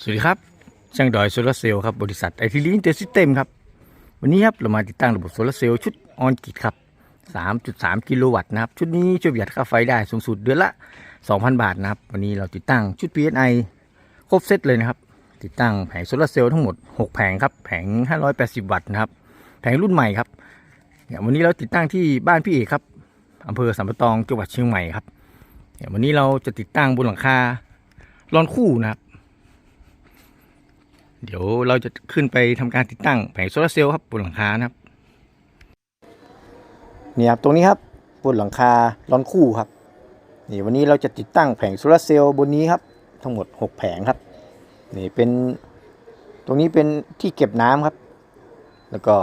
สวัสดีครับ ช่างดอยโซลาร์เซลล์ครับ บริษัทไอทีลีนเตอร์ซิสเต็มครับ วันนี้ครับเรามาติดตั้งระบบโซลาร์เซลล์ชุดออนกิตครับ 3.3 กิโลวัตต์นะครับ ชุดนี้ช่วยประหยัดค่าไฟได้สูงสุดเดือนละ 2,000 บาทนะครับ วันนี้เราติดตั้งชุด PSI ครบเซตเลยนะครับ ติดตั้งแผงโซลาร์เซลล์ทั้งหมด 6 แผงครับ แผง 580 วัตต์นะครับ แผงรุ่นใหม่ครับเนี่ยวันนี้เราติดตั้งที่บ้านพี่เอกครับอำเภอสัมปะตองจังหวัดเชียงใหม่ครับเนี่ยวันนี้เราจะติดตั้งบนหลังคาลอนคู่นะครับ เดี๋ยวเราจะขึ้นไปทำการติดตั้งแผงโซลาร์เซลล์ครับบนหลังคานะครับนี่ครับตรงนี้ครับบนหลังคาล้อนคู่ครับนี่วันนี้เราจะติดตั้งแผงโซลาร์เซลล์บนนี้ครับ ทั้งหมด 6 แผงครับนี่เป็นตรงนี้เป็นที่เก็บน้ำครับ แล้วก็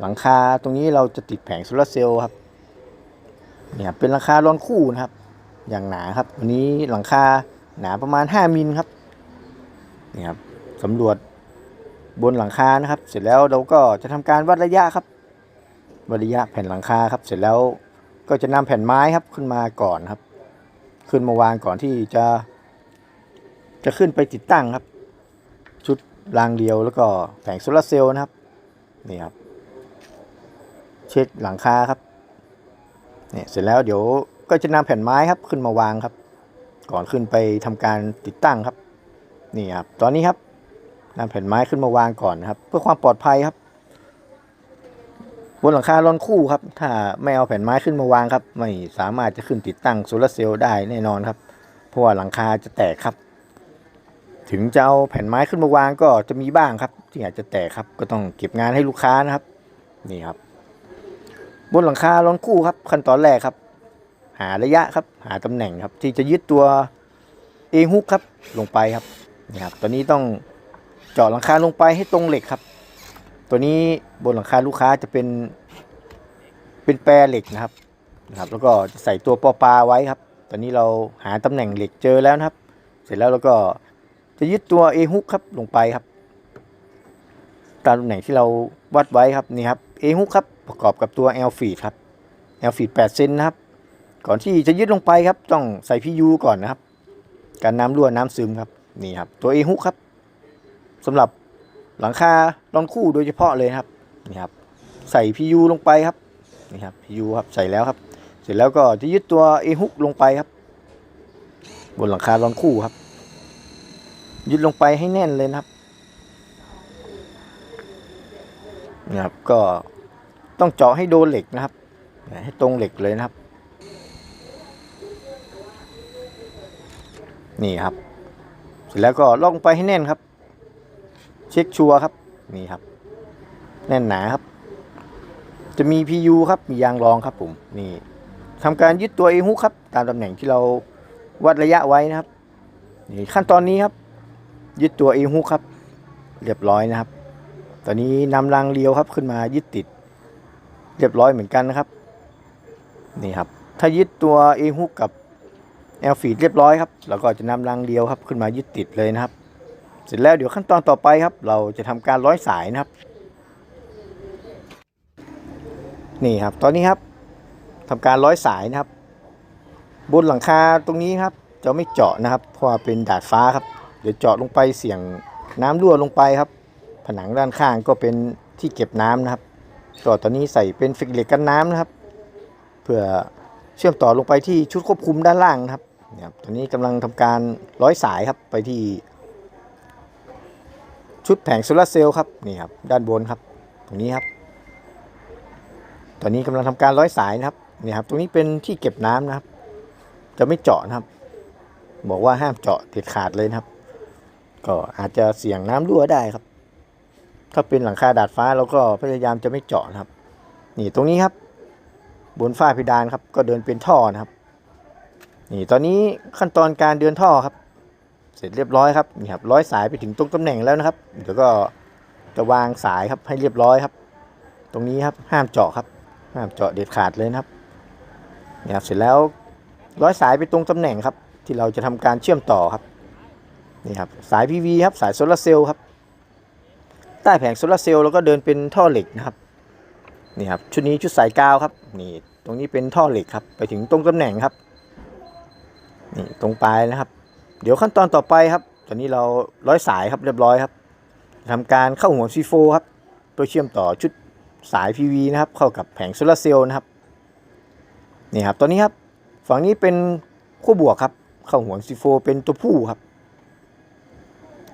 หลังคาตรงนี้เราจะติดแผงโซลาร์เซลล์ครับเนี่ยเป็นหลังคาล้อนคู่นะครับ อย่างหนาครับ วันนี้หลังคาหนาประมาณ 5มิลครับนี่ครับ สำรวจบนหลังคานะครับ เสร็จแล้วเราก็จะทำการวัดระยะครับวัดระยะแผ่นหลังคาครับ เสร็จแล้วก็จะนำแผ่นไม้ครับขึ้นมาก่อนครับ ขึ้นมาวางก่อนที่จะ จะขึ้นไปติดตั้งครับ ชุดรางเดียวแล้วก็แผงโซลาร์เซลล์นะครับนี่ครับ เช็คหลังคาครับเนี่ยเสร็จแล้วเดี๋ยวก็จะนำแผ่นไม้ครับขึ้นมาวางครับ ก่อนขึ้นไปทำการติดตั้งครับ นี่ครับ ตอนนี้ครับ นำแผ่นไม้ขึ้นมาวางก่อนนะครับ เพื่อความปลอดภัยครับ บนหลังคาลอนคู่ครับ ถ้าไม่เอาแผ่นไม้ขึ้นมาวางครับ ไม่สามารถจะขึ้นติดตั้งโซลาร์เซลล์ได้แน่นอนครับ เพราะว่าหลังคาจะแตกครับ ถึงจะเอาแผ่นไม้ขึ้นมาวางก็จะมีบ้างครับ ที่อาจจะแตกครับ ก็ต้องเก็บงานให้ลูกค้านะครับ นี่ครับ บนหลังคาลอนคู่ครับ ขั้นตอนแรกครับ หาระยะครับ หาตำแหน่งครับ ที่จะยึดตัวเอฮุกครับลงไปครับนี่ครับตัวนี้ต้อง เจาะหลังคาลงไปให้ตรงเหล็กครับ ตัวนี้บนหลังคาลูกค้าจะเป็น เป็นแปรเหล็กนะครับนะครับ แล้วก็ใส่ตัวปอปลาไว้ครับ ตอนนี้เราหาตำแหน่งเหล็กเจอแล้วนะครับ เสร็จแล้วเราก็จะยึดตัวเอฮุกครับลงไปครับ ตามตำแหน่งที่เราวัดไว้ครับนี่ครับเอฮุกครับประกอบกับตัวแอลฟีดครับแอลฟีด8เซนนะครับ ก่อนที่จะยึดลงไปครับ ต้องใส่พียูก่อนนะครับ การน้ำรั่วน้ำซึมครับนี่ครับตัวเอฮุกครับ สำหรับหลังคาลอนคู่โดยเฉพาะเลยครับนี่ครับ ใส่พียูลงไปครับนี่ครับพียูครับใส่แล้วครับ เสร็จแล้วก็จะยึดตัวเอฮุกลงไปครับ บนหลังคาลอนคู่ครับ ยึดลงไปให้แน่นเลยครับนี่ครับก็ต้องเจาะให้โดนเหล็กนะครับ ให้ตรงเหล็กเลยนะครับ นี่ครับ เสร็จแล้วก็ลงไปให้แน่นครับ เช็คชัวร์ครับนี่ครับ แน่นหนาครับ จะมี PU ครับมียางรองครับผมนี่ทำการยึดตัวเอฮุกครับ ตามตำแหน่งที่เราวัดระยะไว้นะครับนี่ขั้นตอนนี้ครับ ยึดตัวเอฮุกครับ เรียบร้อยนะครับ ตอนนี้นำรางเลียวครับขึ้นมายึดติด เรียบร้อยเหมือนกันนะครับนี่ครับ ถ้ายึดตัวเอฮุกกับแอลฟีดเรียบร้อยครับ แล้วก็จะนำรางเดียวครับ ขึ้นมายึดติดเลยนะครับ เสร็จแล้วเดี๋ยวขั้นตอนต่อไปครับ เราจะทำการร้อยสายนะครับ นี่ครับ ตอนนี้ครับทำการร้อยสายนะครับ บนหลังคาตรงนี้ครับ จะไม่เจาะนะครับ เพราะเป็นดาดฟ้าครับ เดี๋ยวเจาะลงไปเสี่ยงน้ำรั่วลงไปครับ ผนังด้านข้างก็เป็นที่เก็บน้ำนะครับก็ตอนนี้ใส่เป็นฟิกเหล็กกันน้ำนะครับ เพื่อเชื่อมต่อลงไปที่ชุดควบคุมด้านล่างนะครับเนี่ยครับตอนนี้กำลังทำการร้อยสายครับไปที่ ชุดแผงโซลาร์เซลล์ครับนี่ครับด้านบนครับ ตรงนี้ครับ ตอนนี้กำลังทำการร้อยสายนะครับนี่ครับ ตรงนี้เป็นที่เก็บน้ำนะครับ จะไม่เจาะนะครับ บอกว่าห้ามเจาะเด็ดขาดเลยนะครับ ก็อาจจะเสี่ยงน้ำรั่วได้ครับ ถ้าเป็นหลังคาดาดฟ้าเราก็พยายามจะไม่เจาะนะครับ นี่ตรงนี้ครับ บนฝ้าเพดานครับ ก็เดินเป็นท่อนะครับ นี่ตอนนี้ขั้นตอนการเดินท่อครับ เสร็จเรียบร้อยครับนี่ครับร้อยสายไปถึงตรงตำแหน่งแล้วนะครับ เดี๋ยวก็จะวางสายครับให้เรียบร้อยครับ ตรงนี้ครับห้ามเจาะครับ ห้ามเจาะเด็ดขาดเลยนะครับนี่ครับเสร็จแล้วร้อยสายไปตรงตำแหน่งครับ ที่เราจะทำการเชื่อมต่อครับนี่ครับสาย PV ครับสายโซลาร์เซลล์ครับใต้แผงโซลาร์เซลล์เราก็เดินเป็นท่อเหล็กนะครับนี่ครับชุดนี้ชุดสายกาวครับนี่ตรงนี้เป็นท่อเหล็กครับไปถึงตรงตำแหน่งครับนี่ตรงปลายนะครับ เดี๋ยวขั้นตอนต่อไปครับ ตอนนี้เราร้อยสายครับเรียบร้อยครับทำการเข้าหัวซีโฟครับเพื่อเชื่อมต่อชุดสาย PV นะครับ เข้ากับแผงโซลาร์เซลล์นะครับนี่ครับตอนนี้ครับ ฝั่งนี้เป็นขั้วบวกครับ เข้าหัวซีโฟเป็นตัวผู้ครับ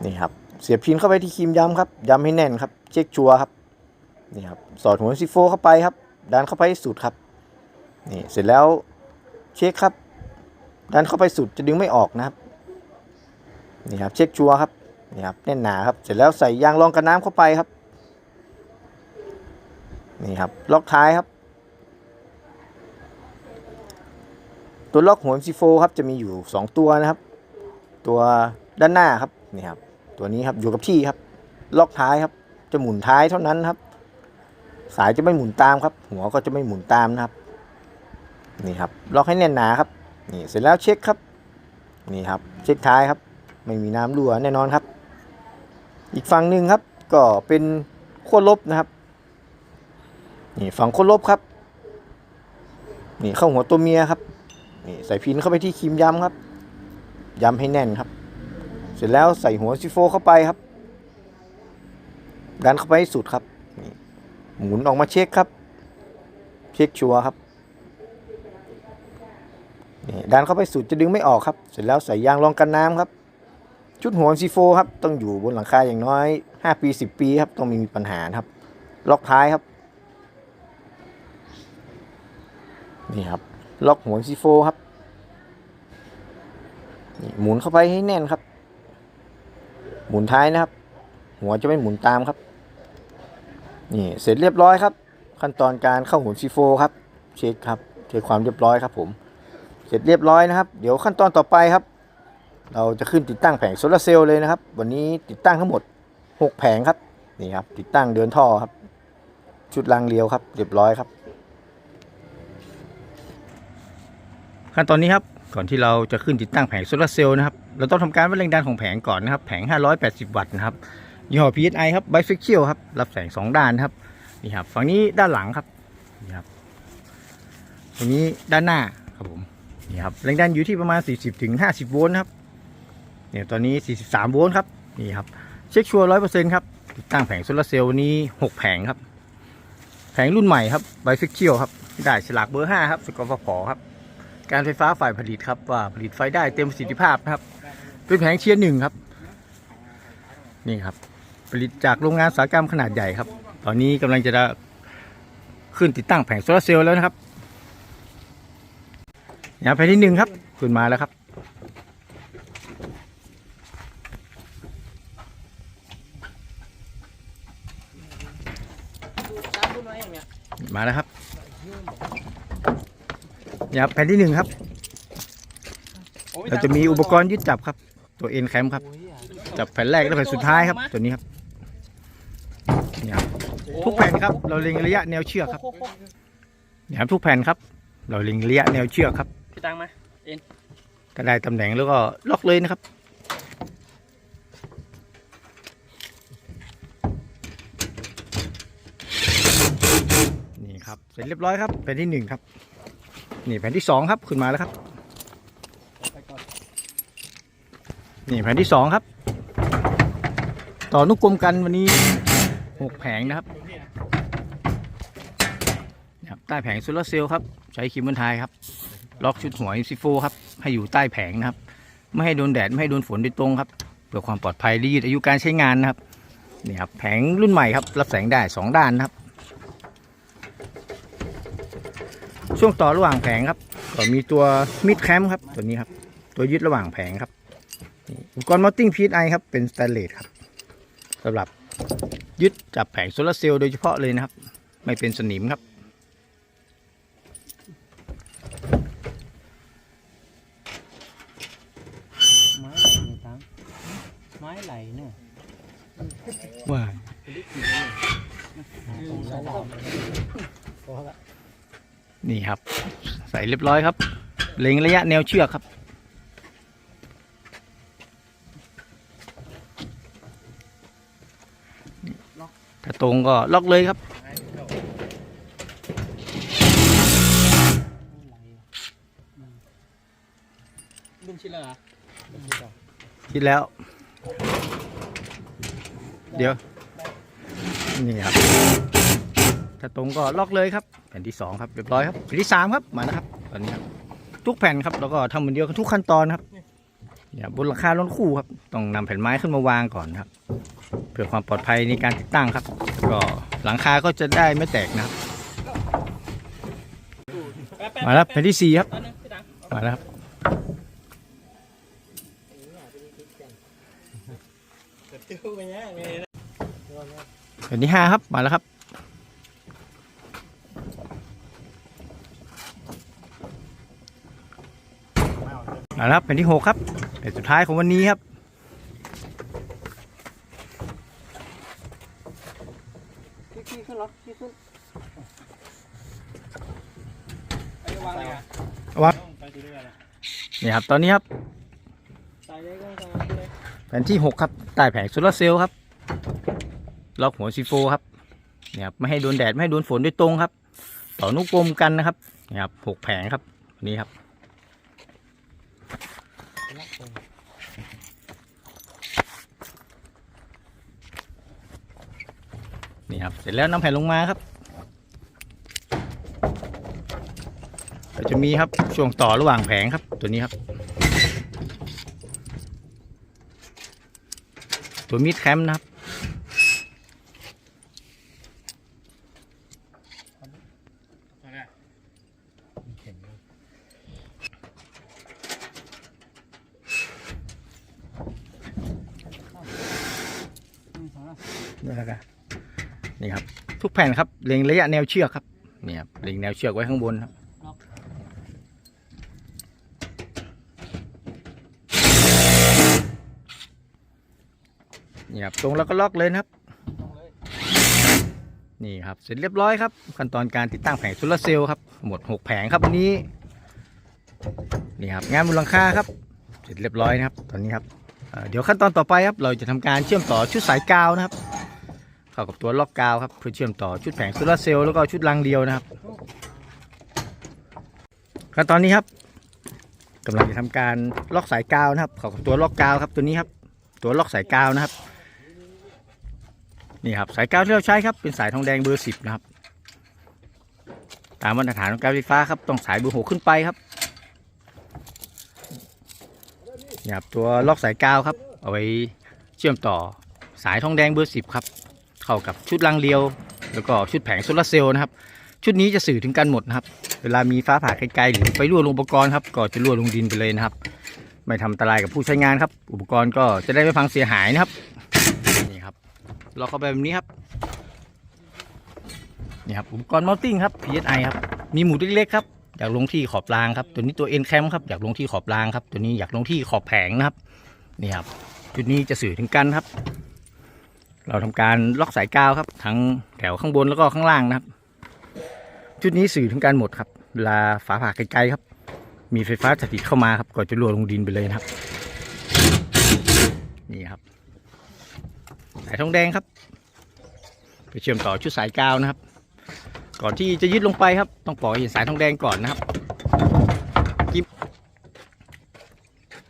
นี่ครับเสียบพินเข้าไปที่ครีมย้ำครับย้ำให้แน่นครับ เช็คชัวร์ครับนี่ครับสอดหัวซีโฟเข้าไปครับดันเข้าไปสุดครับนี่เสร็จแล้วเช็คครับดันเข้าไปสุดจะดึงไม่ออกนะครับ นี่ครับเช็คชัวร์ครับนี่ครับแน่นหนาครับเสร็จแล้วใส่ยางรองกันน้ำเข้าไปครับนี่ครับล็อกท้ายครับ ตัวล็อกหัว MC4 ครับจะมีอยู่ 2 ตัวนะครับ ตัวด้านหน้าครับนี่ครับตัวนี้ครับอยู่กับที่ครับ ล็อกท้ายครับ จะหมุนท้ายเท่านั้นครับ สายจะไม่หมุนตามครับ หัวก็จะไม่หมุนตามนะครับนี่ครับล็อกให้แน่นหนาครับนี่เสร็จแล้วเช็คครับนี่ครับ เช็คท้ายครับ ไม่มีน้ำรั่วแน่นอนครับ อีกฝั่งหนึ่งครับ ก็เป็นขั้วลบนะครับ นี่ฝั่งขั้วลบครับ นี่เข้าหัวตัวเมียครับนี่ใส่พินเข้าไปที่ครีมย้ำครับ ย้ำให้แน่นครับ เสร็จแล้วใส่หัวซิโฟเข้าไปครับ ดันเข้าไปให้สุดครับหมุนออกมาเช็คครับ เช็คชัวร์ครับนี่ดันเข้าไปสุดจะดึงไม่ออกครับ เสร็จแล้วใส่ยางรองกันน้ำครับ ชุดหัวซีโฟครับต้องอยู่บนหลังคาอย่างน้อย 5 ปี 10 ปีครับต้องไมมีปัญหาครับ ล็อกท้ายครับ นี่ครับ ล็อกหัวซีโฟครับนี่หมุนเข้าไปให้แน่นครับ หมุนท้ายนะครับ หัวจะไม่หมุนตามครับ นี่เสร็จเรียบร้อยครับ ขั้นตอนการเข้าหัวซีโฟครับ เช็คครับเช็คความเรียบร้อยครับผม เสร็จเรียบร้อยนะครับ เดี๋ยวขั้นตอนต่อไปครับ เราจะขึ้นติดตั้งแผงโซลาร์เซลล์เลยนะครับ วันนี้ติดตั้งทั้งหมด 6 แผงครับนี่ครับ ติดตั้งเดินท่อครับ ชุดรางเลียวครับ เรียบร้อยครับ ขั้นตอนนี้ครับก่อนที่เราจะขึ้นติดตั้งแผงโซลาร์เซลล์นะครับเราต้องทำการวัดแรงดันของแผงก่อนนะครับ แผง 580 วัตต์นะครับยี่ห้อ PSI ครับ bifacial ครับรับแสง 2 ด้านครับนี่ครับฝั่งนี้ด้านหลังครับนี่ครับฝั่งนี้ด้านหน้าครับผมนี่ครับแรงดันอยู่ที่ประมาณ 40ถึง50 โวลต์ครับ เนี่ยตอนนี้ 43 โวลต์ครับนี่ครับเช็คชัวร์100%ครับติดตั้งแผงโซลาร์เซลล์วันนี้ 6 แผงครับ แผงรุ่นใหม่ครับ bifacial ครับได้ฉลากเบอร์ 5 ครับสกอร์พอครับ การไฟฟ้าฝ่ายผลิตครับว่าผลิตไฟได้เต็มประสิทธิภาพนะครับ เป็นแผงเชียร์หนึ่งครับ นี่ครับ ผลิตจากโรงงานอุตสาหกรรมขนาดใหญ่ครับ ตอนนี้กำลังจะขึ้นติดตั้งแผงโซลาร์เซลล์แล้วนะครับอย่างแผงที่หนึ่งครับขึ้นมาแล้วครับ มาแล้วครับยางแผ่นที่หนึ่งครับ เราจะมีอุปกรณ์ยึดจับครับ ตัวเอ็นแคมครับ จับแผ่นแรกและแผ่นสุดท้ายครับ ตัวนี้ครับนี่ครับทุกแผ่นครับ เราเล็งระยะแนวเชือกครับนี่ครับทุกแผ่นครับ เราเล็งระยะแนวเชือกครับพี่ตังมาก็ได้ตำแหน่งแล้วก็ล็อกเลยนะครับ ร็จเรียบร้อยครับแผ่นที่หนึ่งครับ นี่แผ่นที่สองครับขึ้นมาแล้วครับ นี่แผ่นที่สองครับ ต่อนุกรมกันวันนี้หกแผงนะครับนะครับใต้แผงโซลาร์เซลล์ครับ ใช้ครีมบรรทายครับ ล็อกชุดหัว MC4 ครับ ให้อยู่ใต้แผงนะครับ ไม่ให้โดนแดด ไม่ให้โดนฝนโดยตรงครับ เพื่อความปลอดภัยและยืดอายุการใช้งานนะครับ นี่ครับ แผงรุ่นใหม่ครับ รับแสงได้สองด้านนะครับ ช่วงต่อระหว่างแผงครับก็มีตัวมิดแคมครับตัวนี้ครับ ตัวยึดระหว่างแผงครับนี่อุปกรณ์มอตติ้งพีไอครับเป็นสแตนเลสครับสำหรับยึดจับแผงโซลาร์เซลล์โดยเฉพาะเลยนะครับ ไม่เป็นสนิมครับไม้ไหลเนี่ยตังไม้ไหลเนี่ครับ ใส่เรียบร้อยครับ เล็งระยะแนวเชือกครับ ถ้าตรงก็ล็อกเลยครับรุ่นชิ้นแล้วเหรอคิดแล้ว เดี๋ยว นี่ครับ ถ้าตรงก็ล็อกเลยครับ แผ่นที่สองครับเรียบร้อยครับแผ่นที่สามครับมานะครับตอนนี้ครับทุกแผ่นครับแล้วก็ทำเหมือนเดียวกันทุกขั้นตอนครับเนี่ยบนหลังคาล้นคู่ครับต้องนำแผ่นไม้ขึ้นมาวางก่อนนะครับ เพื่อความปลอดภัยในการติดตั้งครับแล้วก็หลังคาก็จะได้ไม่แตกนะครับ มาแล้วแผ่นที่สี่ครับมาแล้วครับแผ่นที่ห้าครับมาแล้วครับ มาแล้วครับแผ่นที่หกครับแผ่นสุดท้ายของวันนี้ครับขี้ขึ้นรถขี้ขึ้นไปวางเลยอะวางไปดูด้วยกันอะนี่ครับตอนนี้ครับใส่เลยก็ใส่เลยแผ่นที่หกครับใต้แผงโซลาร์เซลล์ครับล็อกหัวซีโฟครับเนี่ยครับไม่ให้โดนแดดไม่ให้โดนฝนโดยตรงครับ ต่อนุกลมกันนะครับเนี่ยครับหกแผงครับอันนี้ครับ นี่ครับ เสร็จแล้วนำแผ่นลงมาครับก็จะมีครับช่วงต่อระหว่างแผงครับตัวนี้ครับ ตัวมิดแคมป์นะครับนี่แล้วกัน นี่ครับ ทุกแผ่นครับเล็งระยะแนวเชือกครับนี่ครับเล็งแนวเชือกไว้ข้างบนครับนี่ครับตรงแล้วก็ล็อกเลยนะครับ นี่ครับเสร็จเรียบร้อยครับ ขั้นตอนการติดตั้งแผงโซลาร์เซลล์ครับหมด6แผงครับวันนี้นี่ครับงานบนหลังคาครับ เสร็จเรียบร้อยนะครับ ตอนนี้ครับเอ่อเดี๋ยวขั้นตอนต่อไปครับเราจะทำการเชื่อมต่อชุดสายกาวนะครับ เข้ากับตัวล็อกกาวครับเพื่อเชื่อมต่อชุดแผงโซลาเซลล์แล้วก็ชุดรังเดียวนะครับขั้นตอนนี้ครับกำลังจะทำการล็อกสายกาวนะครับ เข้ากับตัวล็อกกาวครับตัวนี้ครับ ตัวล็อกสายกาวนะครับนี่ครับสายกาวที่เราใช้ครับเป็นสายทองแดงเบอร์สิบนะครับ ตามมาตรฐานของการไฟฟ้าครับต้องสายเบอร์หกขึ้นไปครับนี่ครับตัวล็อกสายกาวครับ เอาไว้เชื่อมต่อสายทองแดงเบอร์สิบครับ เข้ากับชุดรังเดียว แล้วก็ชุดแผงโซลาร์เซลล์นะครับชุดนี้จะสื่อถึงกันหมดนะครับ เวลามีฟ้าผ่าไกลๆหรือไฟรั่วลงอุปกรณ์ครับก็จะรั่วลงดินไปเลยนะครับ ไม่ทำอันตรายกับผู้ใช้งานครับ อุปกรณ์ก็จะได้ไม่พังเสียหายนะครับนี่ครับล็อกเข้าไปแบบนี้ครับนี่ครับอุปกรณ์ mounting ครับ PSI ครับมีหมุดเล็กๆครับอยากลงที่ขอบรางครับ ตัวนี้ตัว N cam ครับอยากลงที่ขอบรางครับ ตัวนี้อยากลงที่ขอบแผงนะครับนี่ครับจุดนี้จะสื่อถึงกันครับ เราทำการล็อกสายกาวครับ ทั้งแถวข้างบนแล้วก็ข้างล่างนะครับจุดนี้สื่อถึงกันหมดครับ เวลาฝาผ่าไกลๆครับ มีไฟฟ้าสถิตเข้ามาครับก็จะรั่วลงดินไปเลยนะครับ นี่ครับ สายทองแดงครับ ไปเชื่อมต่อชุดสายกาวนะครับ ก่อนที่จะยึดลงไปครับ ต้องปล่อยเห็นสายทองแดงก่อนนะครับกิ๊บ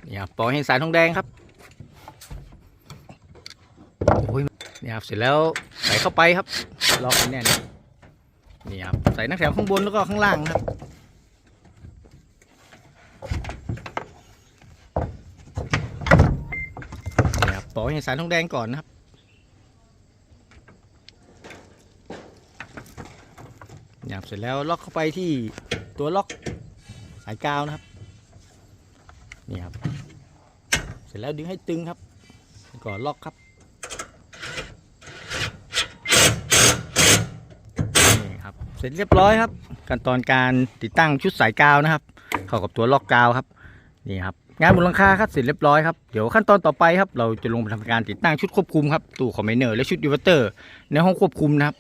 นี่ครับปล่อยเห็นสายทองแดงครับโอ้ย นี่ครับเสร็จแล้วใส่เข้าไปครับล็อกแน่นนี่ครับใส่นักแถวข้างบนแล้วก็ข้างล่างนะครับนี่ครับปล่อยเห็นสายทองแดงก่อนนะครับหยาบเสร็จแล้วล็อกเข้าไปที่ตัวล็อกสายกาวนะครับนี่ครับ เสร็จแล้วดึงให้ตึงครับแล้วก็ล็อกครับนี่ครับ เสร็จเรียบร้อยครับขั้นตอนการติดตั้งชุดสายกาวนะครับ เข้ากับตัวล็อกกาวครับนี่ครับงานบนหลังคาครับเสร็จเรียบร้อยครับเดี๋ยวขั้นตอนต่อไปครับเราจะลงไปทำการติดตั้งชุดควบคุมครับตู้คอมเมนเนอร์และชุดอินเวอร์เตอร์ในห้องควบคุมนะครับ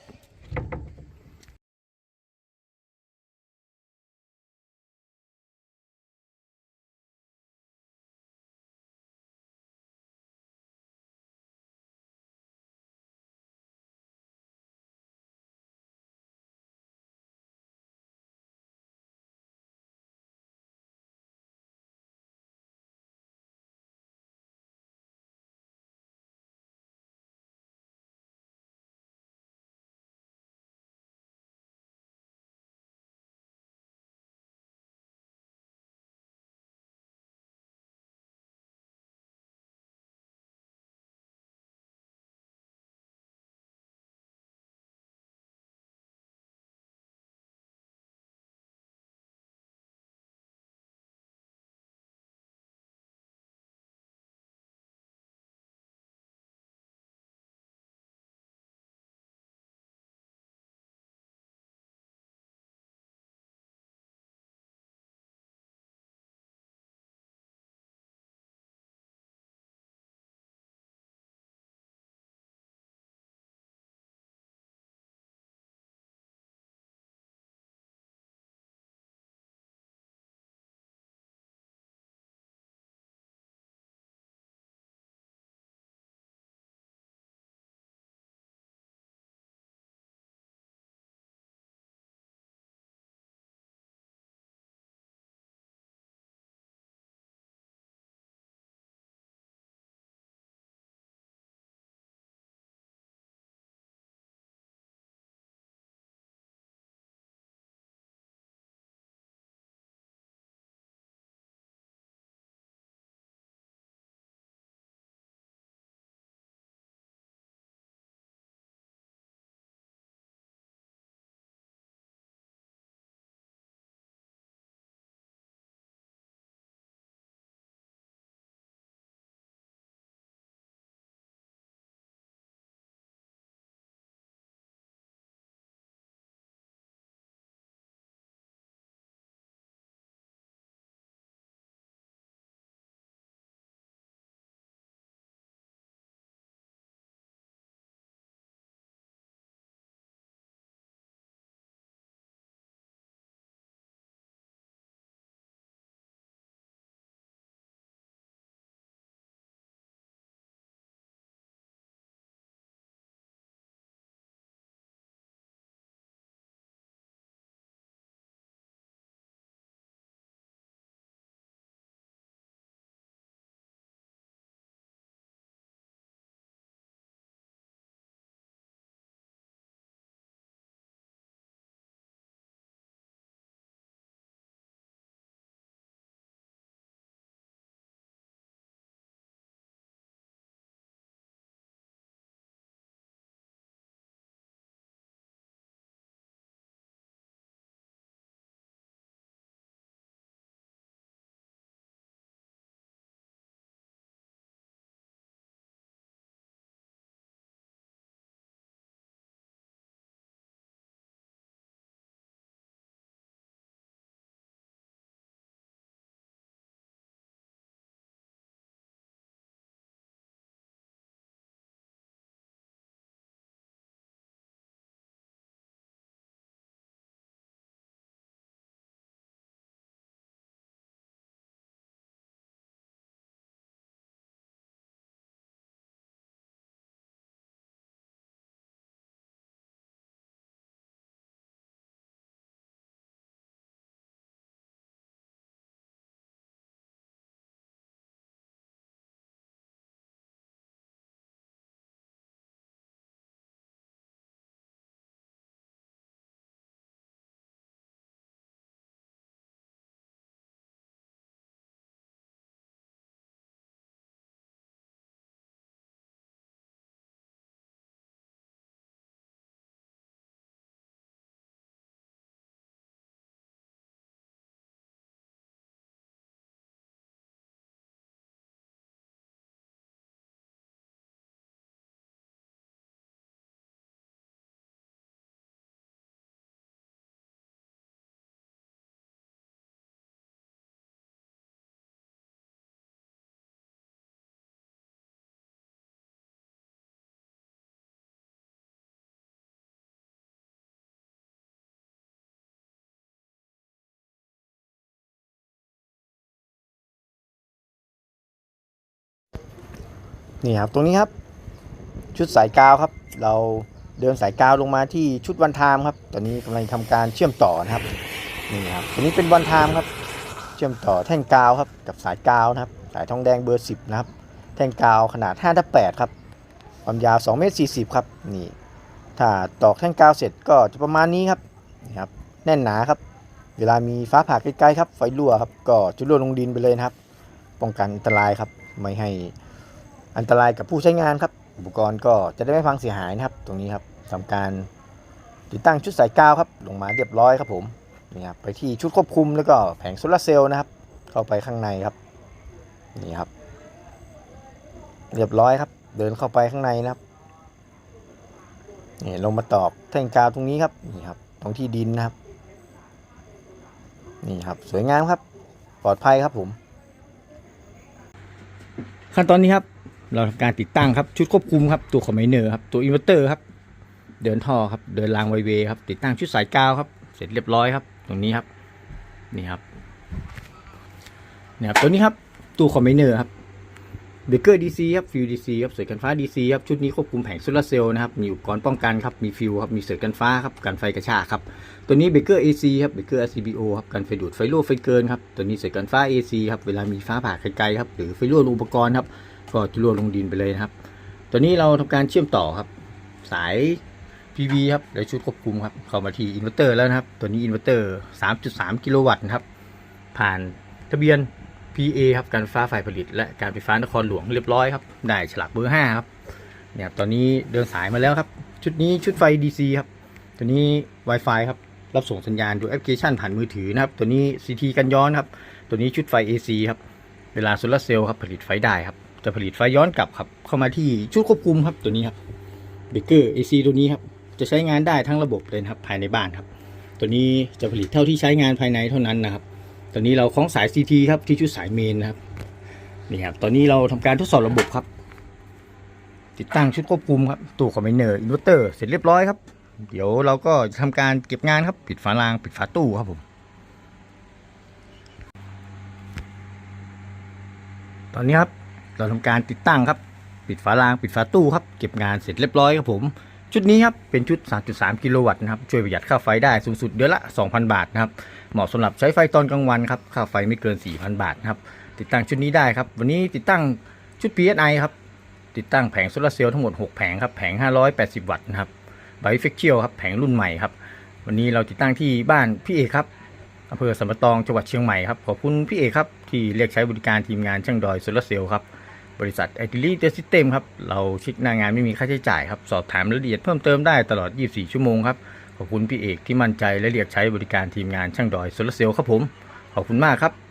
นี่ครับตรงนี้ครับ ชุดสายกาวครับ เราเดินสายกาวลงมาที่ชุดวันทามครับ ตอนนี้กำลังทำการเชื่อมต่อนะครับนี่ครับตัวนี้เป็นวันทามครับ เชื่อมต่อแท่งกาวครับกับสายกาวนะครับ สายทองแดงเบอร์10นะครับแท่งกาวขนาด5ทับ8ครับความยาว2เมตร40ครับนี่ถ้าตอกแท่งกาวเสร็จก็จะประมาณนี้ครับนี่ครับแน่นหนาครับ เวลามีฟ้าผ่าใกล้ๆครับไฟรั่วครับก็จะรั่วลงดินไปเลยนะครับ ป้องกันอันตรายครับไม่ให้ อันตรายกับผู้ใช้งานครับ อุปกรณ์ก็จะได้ไม่พังเสียหายนะครับ ตรงนี้ครับทำการติดตั้งชุดสายกาวครับ ลงมาเรียบร้อยครับผมนี่ครับไปที่ชุดควบคุมแล้วก็แผงโซลาร์เซลล์นะครับ เข้าไปข้างในครับนี่ครับ เรียบร้อยครับ เดินเข้าไปข้างในนะครับนี่ลงมาตอกแท่งกาวตรงนี้ครับนี่ครับ ตรงที่ดินนะครับ นี่ครับสวยงามครับ ปลอดภัยครับผม ขั้นตอนนี้ครับ เราทำการติดตั้งครับชุดควบคุมครับตัวคอมไบเนอร์ครับตัวอินเวอร์เตอร์ครับเดินท่อครับเดินรางไวเวครับติดตั้งชุดสายกาวครับเสร็จเรียบร้อยครับ ตรงนี้ครับนี่ครับนี่ครับตัวนี้ครับตัวคอมไบเนอร์ครับเบเกอร์ดีซีครับฟิวดีซีครับเสร็จกันฟ้าดีซีครับชุดนี้ควบคุมแผงโซลาร์เซลล์นะครับมีอุปกรณ์ป้องกันครับมีฟิวครับมีเสร็จกันฟ้าครับกันไฟกระชากครับตัวนี้เบเกอร์ AC ครับเบเกอร์ RCBO ครับกันไฟดูดไฟรั่วไฟเกินครับตัวนี้เสร็จกันฟ้า AC ครับเวลามีฟ้าผ่าไกลๆครับหรือไฟรั่วอุปกรณ์ครับ ก็จะรั่วลงดินไปเลยนะครับ ตัวนี้เราทำการเชื่อมต่อครับ สาย PV ครับและชุดควบคุมครับ เข้ามาที่อินเวอร์เตอร์แล้วนะครับ ตัวนี้อินเวอร์เตอร์ 3.3 กิโลวัตต์นะครับ ผ่านทะเบียน PA ครับ การไฟฟ้าฝ่ายผลิต และการไฟฟ้านครหลวงเรียบร้อยครับ ได้ฉลากเบอร์ 5 ครับ เนี่ยครับตอนนี้เดินสายมาแล้วครับ ชุดนี้ชุดไฟ DC ครับ ตัวนี้ Wi-Fi ครับ รับส่งสัญญาณดูแอปพลิเคชันผ่านมือถือนะครับ ตัวนี้ CT กันย้อนครับ ตัวนี้ชุดไฟ AC ครับ เวลาโซลาร์เซลล์ครับ ผลิตไฟได้ครับ จะผลิตไฟย้อนกลับครับ เข้ามาที่ชุดควบคุมครับตัวนี้ครับเบเกอร์ AC ตัวนี้ครับจะใช้งานได้ทั้งระบบเลยครับภายในบ้านครับ ตัวนี้จะผลิตเท่าที่ใช้งานภายในเท่านั้นนะครับตัวนี้เราคล้องสาย CT ครับที่ชุดสายเมนนะครับนี่ครับตอนนี้เราทำการทดสอบระบบครับ ติดตั้งชุดควบคุมครับตู้คอมไบเนอร์อินเวอร์เตอร์เสร็จเรียบร้อยครับ เดี๋ยวเราก็จะทำการเก็บงานครับ ปิดฝารางปิดฝาตู้ครับผม ตอนนี้ครับ เราทำการติดตั้งครับ ปิดฝารางปิดฝาตู้ครับ เก็บงานเสร็จเรียบร้อยครับผม ชุดนี้ครับเป็นชุด 3.3 กิโลวัตต์นะครับ ช่วยประหยัดค่าไฟได้สูงสุดเดือนละ 2,000 บาทนะครับ เหมาะสำหรับใช้ไฟตอนกลางวันครับ ค่าไฟไม่เกิน 4,000 บาทนะครับ ติดตั้งชุดนี้ได้ครับ วันนี้ติดตั้งชุด PSI ครับ ติดตั้งแผงโซลาร์เซลล์ทั้งหมด 6 แผงครับ แผง 580 วัตต์นะครับ ไบเฟกเชียลครับ แผงรุ่นใหม่ครับ วันนี้เราติดตั้งที่บ้านพี่เอกครับอำเภอสัมปะตองจังหวัดเชียงใหม่ครับ ขอบคุณพี่เอกครับ ที่เรียกใช้บริการทีมงานช่างดอยโซลาร์เซลล์ครับ บริษัทไอติลี่เดซิสเต็มครับ เราเช็คหน้างานไม่มีค่าใช้จ่ายครับ สอบถามรายละเอียดเพิ่มเติมได้ตลอด 24 ชั่วโมงครับ ขอบคุณพี่เอกที่มั่นใจและเรียกใช้บริการทีมงานช่างดอยโซลาร์เซลล์ครับผม ขอบคุณมากครับ